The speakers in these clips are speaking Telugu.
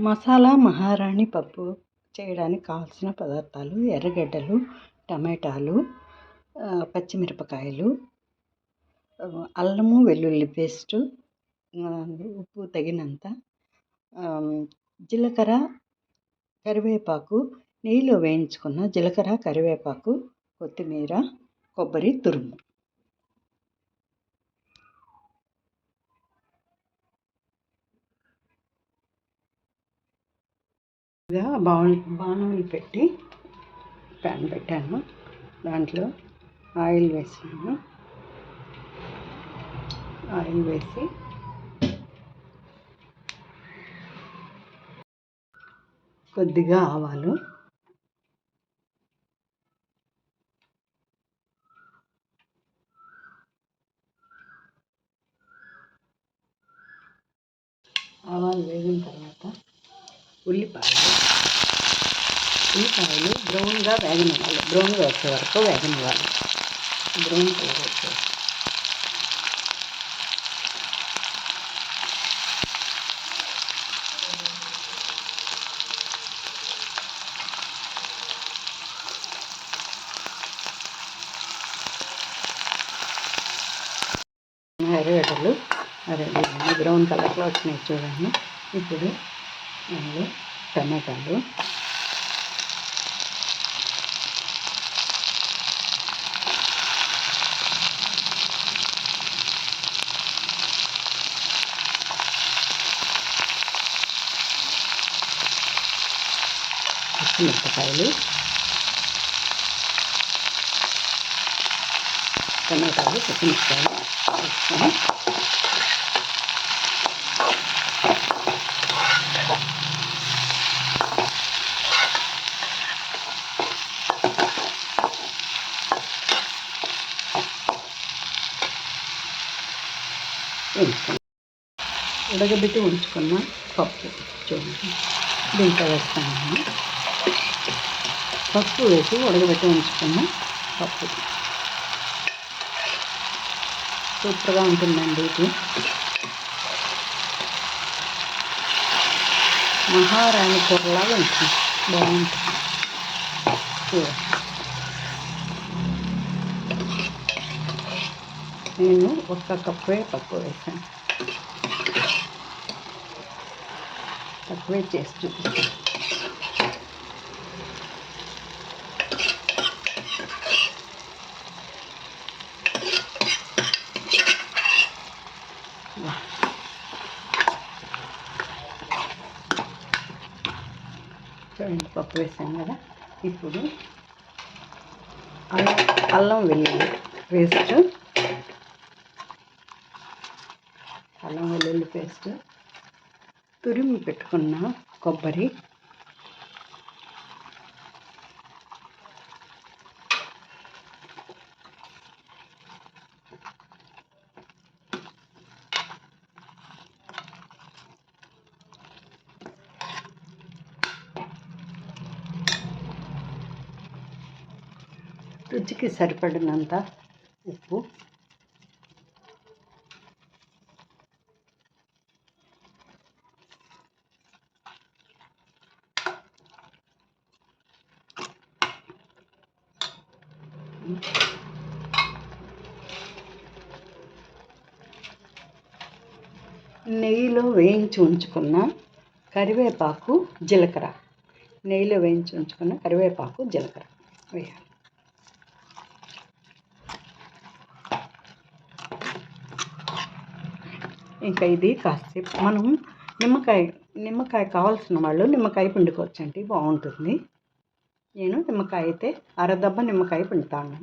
మసాలా మహారాణి పప్పు చేయడానికి కావాల్సిన పదార్థాలు ఎర్రగడ్డలు టమాటాలు పచ్చిమిరపకాయలు అల్లము వెల్లుల్లి పేస్టు ఉప్పు తగినంత జీలకర్ర కరివేపాకు నెయ్యిలో వేయించుకున్న జీలకర్ర కరివేపాకు కొత్తిమీర కొబ్బరి తురుము. బాణలి బాణాలు పెట్టి ప్యాన్ పెట్టాను. దాంట్లో ఆయిల్ వేసాను. ఆయిల్ వేసి కొద్దిగా ఆవాలు. ఆవాలు వేగిన తర్వాత ఉల్లిపాయలు. ఉల్లిపాయలు బ్రౌన్గా వేగనివ్వాలి. బ్రౌన్గా వచ్చే వరకు వేగనివ్వాలి. బ్రౌన్ కలర్ వచ్చే ఎర్రగడ్డలు అదే బ్రౌన్ కలర్లో వచ్చినాయి చూడండి. ఇప్పుడు అందులో టమాటాలు పచ్చిమిరపకాయలు టమాటాలు పచ్చిమిరపకాయలు వేసుకొని వేసుకున్నాం ఉడకబెట్టి ఉంచుకున్న పప్పు చూడండి. దీంట్లో వేస్తాను. పప్పు వేసి ఉడకబెట్టి ఉంచుకున్న పప్పు. సూపర్గా ఉంటుందండి ఇది. మహారాణి కూరలాగా ఉంటుంది. బాగుంటుంది. నేను ఒక్క కప్పే పప్పు వేసాను. తక్కువే చేసి చూపిస్తాను. చూడండి పప్పు వేసాను కదా. ఇప్పుడు అల్లం అల్లం వెల్లుల్లి పేస్ట్. అల్లం వెల్లుల్లి పేస్ట్. తురిమి పెట్టుకున్న కొబ్బరి. రుచికి సరిపడినంత ఉప్పు. నెయ్యిలో వేయించి ఉంచుకున్న కరివేపాకు జీలకర్ర. నెయ్యిలో వేయించి ఉంచుకున్న కరివేపాకు జీలకర్ర వేయాలి. ఇంకా ఇది కాసేపు. మనం నిమ్మకాయ నిమ్మకాయ కావాల్సిన వాళ్ళు నిమ్మకాయ పిండుకోవచ్చండి. బాగుంటుంది. నేను నిమ్మకాయ అయితే అరదబ్బ నిమ్మకాయ పిండుతాను.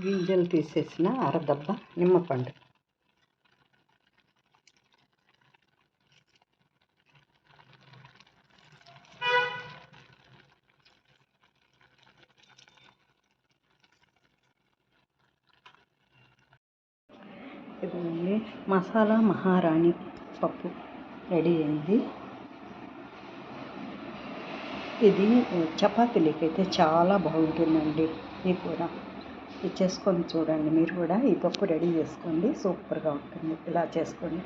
గింజలు తీసేసిన అరదబ్బ నిమ్మపండు ఇదిగోండి మసాలా మహారాణి పప్పు రెడీ అయింది. ఇది చపాతీలకి అయితే చాలా బాగుంటుందండి ఈ కూర. ఇది చేసుకొని చూడండి మీరు కూడా ఈ పప్పు రెడీ చేసుకోండి సూపర్గా ఉంటుంది. ఇలా చేసుకోండి.